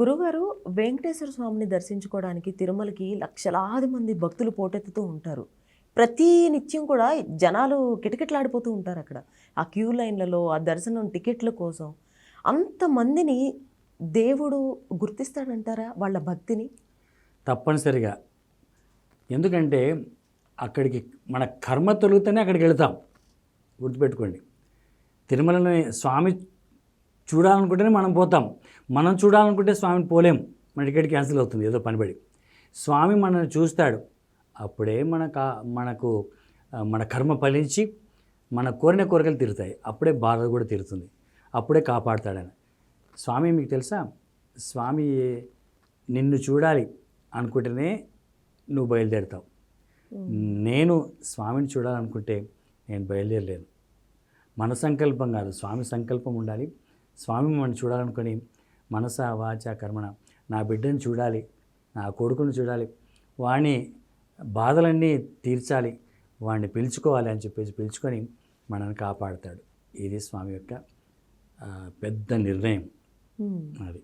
గురుగారు వెంకటేశ్వర స్వామిని దర్శించుకోవడానికి తిరుమలకి లక్షలాది మంది భక్తులు పోటెత్తుతూ ఉంటారు. ప్రతి నిత్యం కూడా జనాలు కిటకిటలాడిపోతూ ఉంటారు అక్కడ. ఆ క్యూ లైన్లలో ఆ దర్శనం టికెట్ల కోసం. అంతమందిని దేవుడు గుర్తిస్తాడంటారా వాళ్ళ భక్తిని? తప్పనిసరిగా. ఎందుకంటే అక్కడికి మన కర్మ తొలుగుతూనే అక్కడికి వెళతాం. గుర్తుపెట్టుకోండి. తిరుమలని స్వామి చూడాలనుకుంటేనే మనం పోతాం. మనం చూడాలనుకుంటే స్వామిని పోలేం. మన టికెట్ క్యాన్సిల్ అవుతుంది. ఏదో పనిపడి. స్వామి మనల్ని చూస్తాడు. అప్పుడే మన కా మనకు మన కర్మ ఫలించి మన కోరిన కోరికలు తీరుతాయి. అప్పుడే బాధ కూడా తీరుతుంది. అప్పుడే కాపాడుతాడని స్వామి మీకు తెలుసా? స్వామి నిన్ను చూడాలి అనుకుంటేనే నువ్వు బయలుదేరుతావు. నేను స్వామిని చూడాలనుకుంటే నేను బయలుదేరలేను. మన సంకల్పం కాదు. స్వామి సంకల్పం ఉండాలి. స్వామి మనం చూడాలనుకొని మనస వాచ కర్మణ నా బిడ్డను చూడాలి నా కొడుకును చూడాలి వాణ్ణి బాధలన్నీ తీర్చాలి వాడిని పిలుచుకోవాలి అని చెప్పేసి పిలుచుకొని మనల్ని కాపాడుతాడు. ఇది స్వామి యొక్క పెద్ద నిర్ణయం. అది.